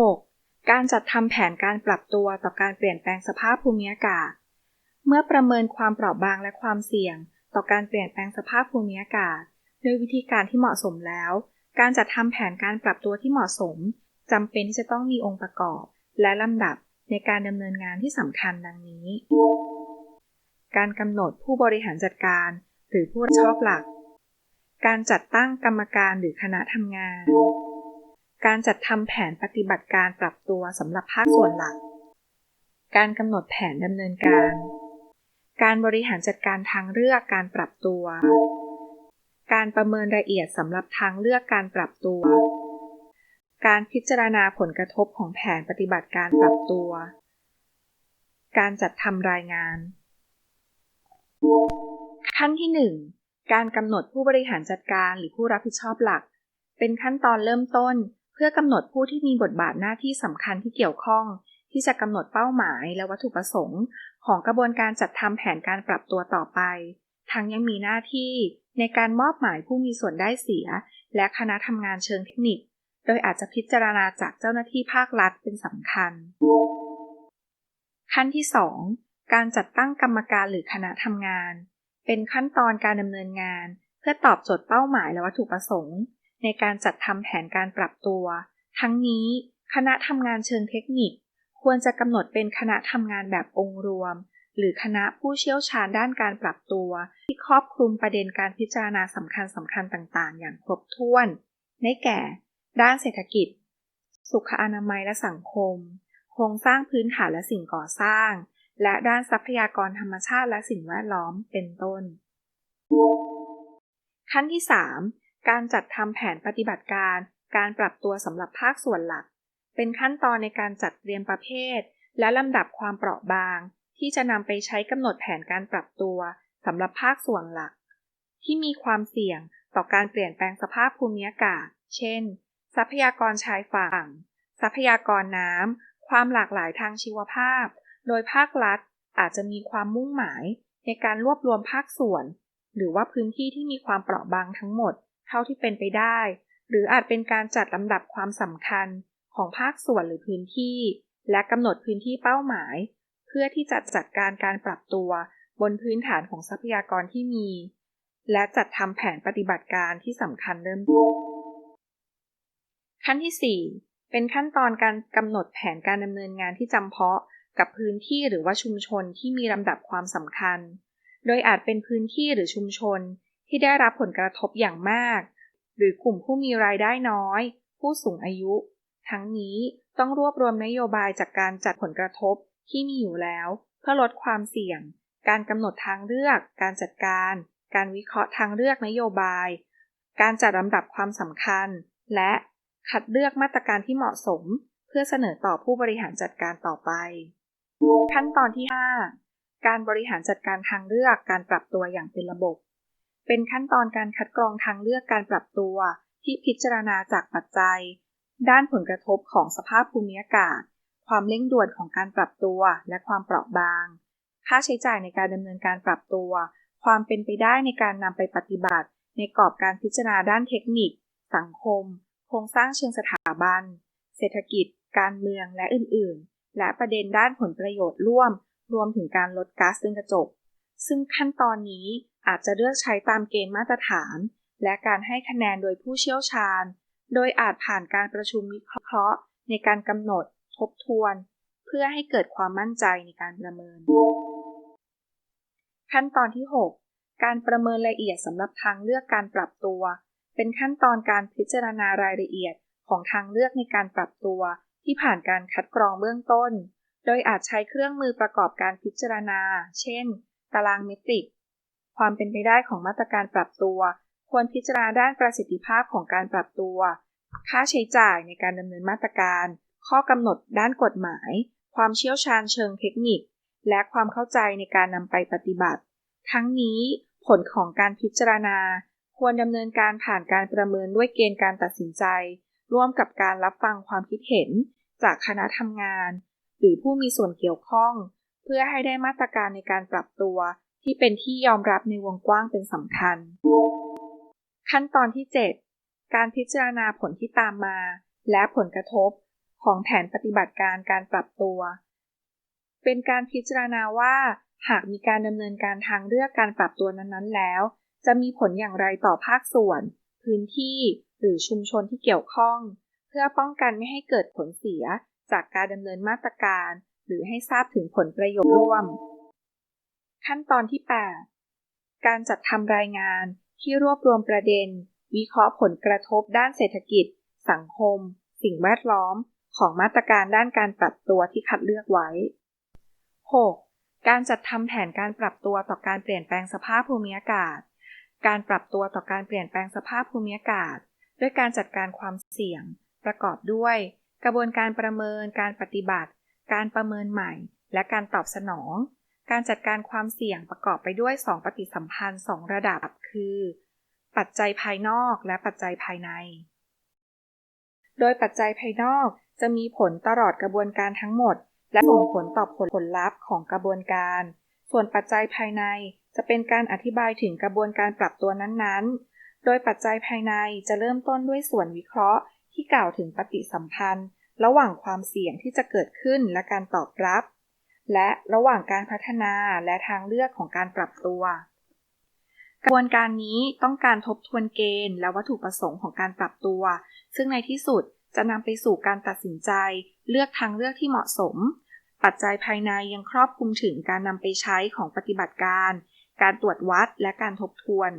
6. การจัดทำแผนการปรับตัวต่อการเปลี่ยนแปลงสภาพภูมิอากาศ เมื่อประเมินความเปราะบางและความเสี่ยง ต่อการเปลี่ยนแปลงสภาพภูมิอากาศด้วยวิธีการที่เหมาะสมแล้ว การจัดทำแผนการปรับตัวที่เหมาะสมจำเป็นที่จะต้องมีองค์ประกอบ และลำดับในการดำเนินงานที่สำคัญดังนี้ การกำหนดผู้บริหารจัดการ หรือผู้รับผิดชอบหลัก การจัดตั้งกรรมการหรือคณะทำงาน การจัดทำแผนปฏิบัติการปรับตัวสำหรับภาคส่วนหลัก การกำหนดแผนดำเนินการ การบริหารจัดการทางเลือกการปรับตัว การประเมินรายละเอียดสำหรับทางเลือกการปรับตัว การพิจารณาผลกระทบของแผนปฏิบัติการปรับตัว การจัดทำรายงาน ขั้นที่ 1 การกำหนดผู้บริหารจัดการหรือผู้รับผิดชอบหลัก เป็นขั้นตอนเริ่มต้น พื่อกำหนดผู้ที่มีบทบาทหน้าที่สำคัญที่เกี่ยวข้อง ที่จะกำหนดเป้าหมายและวัตถุประสงค์ ของกระบวนการจัดทำแผนการปรับตัวต่อไป ทั้งยังมีหน้าที่ในการมอบหมายผู้มีส่วนได้เสีย และคณะทำงานเชิงเทคนิค โดยอาจจะพิจารณาจากเจ้าหน้าที่ภาครัฐเป็นสำคัญ ขั้นที่ 2 การจัดตั้งกรรมการหรือคณะทำงาน เป็นขั้นตอนการดำเนินงาน เพื่อตอบโจทย์เป้าหมายและวัตถุประสงค์ ในการจัดทำแผนการปรับตัว ทั้งนี้คณะทำงานเชิงเทคนิค ควรจะกำหนดเป็นคณะทำงานแบบองค์รวม หรือคณะผู้เชี่ยวชาญด้านการปรับตัว ที่ครอบคลุมประเด็นการพิจารณาสำคัญสำคัญต่างๆ อย่างครบถ้วน ได้แก่ ด้านเศรษฐกิจ สุขอนามัยและสังคม โครงสร้างพื้นฐานและสิ่งก่อสร้าง และด้านทรัพยากรธรรมชาติและสิ่งแวดล้อมเป็นต้น ขั้นที่ 3 การจัดทำแผนปฏิบัติการ การปรับตัวสำหรับภาคส่วนหลัก เป็นขั้นตอนในการจัดเตรียมประเภท และลำดับความเปราะบาง ที่จะนำไปใช้กำหนดแผนการปรับตัวสำหรับภาคส่วนหลัก ที่มีความเสี่ยงต่อการเปลี่ยนแปลงสภาพภูมิอากาศ เช่น ทรัพยากรชายฝั่ง ทรัพยากรน้ำ ความหลากหลายทางชีวภาพ โดยภาครัฐอาจจะมีความมุ่งหมายในการรวบรวมภาคส่วน หรือว่าพื้นที่ที่มีความเปราะบางทั้งหมด เท่าที่เป็นไปได้ หรืออาจเป็นการจัดลำดับความสำคัญของภาคส่วนหรือพื้นที่ และกำหนดพื้นที่เป้าหมาย เพื่อที่จะจัดการการปรับตัวบนพื้นฐานของทรัพยากรที่มี และจัดทำแผนปฏิบัติการที่สำคัญเริ่มต้นขั้นที่ 4 เป็นขั้นตอนการกำหนดแผนการดำเนินงานที่จำเพาะกับพื้นที่หรือว่าชุมชนที่มีลำดับความสำคัญ โดยอาจเป็นพื้นที่หรือชุมชน ที่ได้รับผลกระทบอย่างมาก หรือกลุ่มผู้มีรายได้น้อย ผู้สูงอายุ ทั้งนี้ต้องรวบรวมนโยบายจากการจัดผลกระทบที่มีอยู่แล้ว เพื่อลดความเสี่ยง การกำหนดทางเลือก การจัดการ การวิเคราะห์ทางเลือกนโยบาย การจัดลำดับความสำคัญ และคัดเลือกมาตรการที่เหมาะสม เพื่อเสนอต่อผู้บริหารจัดการต่อไป ขั้นตอนที่ 5 การบริหารจัดการทางเลือกการปรับตัวอย่างเป็นระบบ เป็นขั้นตอนการคัดกรองทางเลือกการปรับตัวที่พิจารณาจากปัจจัย ด้านผลกระทบของสภาพภูมิอากาศ ความเร่งด่วนของการปรับตัวและความเปราะบาง ค่าใช้จ่ายในการดำเนินการปรับตัว ความเป็นไปได้ในการนำไปปฏิบัติ ในกรอบการพิจารณาด้านเทคนิค สังคม โครงสร้างเชิงสถาบัน เศรษฐกิจ การเมืองและอื่นๆ และประเด็นด้านผลประโยชน์ร่วม รวมถึงการลดก๊าซเรือนกระจก ซึ่งขั้นตอนนี้ อาจจะเลือกใช้ตามเกณฑ์มาตรฐาน และการให้คะแนนโดยผู้เชี่ยวชาญ โดยอาจผ่านการประชุมวิเคราะห์ ในการกำหนด ทบทวน เพื่อให้เกิดความมั่นใจในการประเมิน ขั้นตอนที่ 6 การประเมินรายละเอียดสำหรับทางเลือกการปรับตัว เป็นขั้นตอนการพิจารณารายละเอียดของทางเลือกในการปรับตัว ที่ผ่านการคัดกรองเบื้องต้น โดยอาจใช้เครื่องมือประกอบการพิจารณา เช่น ตารางเมตริก ความเป็นไปได้ของมาตรการปรับตัว ควรพิจารณาด้านประสิทธิภาพของการปรับตัว ค่าใช้จ่ายในการดำเนินมาตรการ ข้อกำหนดด้านกฎหมาย ความเชี่ยวชาญเชิงเทคนิค และความเข้าใจในการนำไปปฏิบัติ ทั้งนี้ผลของการพิจารณา ควรดำเนินการผ่านการประเมินด้วยเกณฑ์การตัดสินใจ ร่วมกับการรับฟังความคิดเห็น จากคณะทำงาน หรือผู้มีส่วนเกี่ยวข้อง เพื่อให้ได้มาตรการในการปรับตัว ที่เป็นที่ยอมรับในวงกว้างเป็นสำคัญ ขั้นตอนที่ 7 การพิจารณาผลที่ตามมา และผลกระทบของแผนปฏิบัติการการปรับตัว เป็นการพิจารณาว่าหากมีการดำเนินการทางเลือกการปรับตัวนั้นๆ แล้ว จะมีผลอย่างไรต่อภาคส่วน พื้นที่ หรือชุมชนที่เกี่ยวข้อง เพื่อป้องกันไม่ให้เกิดผลเสียจากการดำเนินมาตรการ หรือให้ทราบถึงผลประโยชน์ร่วม ขั้นตอนที่ 8 การจัดทำรายงานที่รวบรวมประเด็น วิเคราะห์ผลกระทบด้านเศรษฐกิจ สังคม สิ่งแวดล้อม ของมาตรการด้านการปรับตัวที่คัดเลือกไว้ 6. การจัดทำแผนการปรับตัวต่อการเปลี่ยนแปลงสภาพภูมิอากาศ การปรับตัวต่อการเปลี่ยนแปลงสภาพภูมิอากาศ ด้วยการจัดการความเสี่ยง ประกอบด้วย กระบวนการประเมิน การปฏิบัติ การประเมินใหม่ และการตอบสนอง การจัดการความเสี่ยงประกอบไปด้วย 2 ปฏิสัมพันธ์ 2 ระดับคือ ปัจจัยภายนอกและปัจจัยภายใน โดยปัจจัยภายนอกจะมีผลตลอดกระบวนการทั้งหมด และส่งผลต่อผลผลลัพธ์ของกระบวนการ ส่วนปัจจัยภายในจะเป็นการอธิบายถึงกระบวนการปรับตัวนั้นๆ โดยปัจจัยภายในจะเริ่มต้นด้วยส่วนวิเคราะห์ ที่กล่าวถึงปฏิสัมพันธ์ ระหว่างความเสี่ยงที่จะเกิดขึ้นและการตอบรับ และระหว่างการพัฒนาและทางเลือกของการปรับตัว กระบวนการนี้ต้องการทบทวนเกณฑ์ และวัตถุประสงค์ของการปรับตัว ซึ่งในที่สุดจะนำไปสู่การตัดสินใจ เลือกทางเลือกที่เหมาะสม ปัจจัยภายในยังครอบคลุมถึงการนำไปใช้ของปฏิบัติการ การตรวจวัดและการทบทวน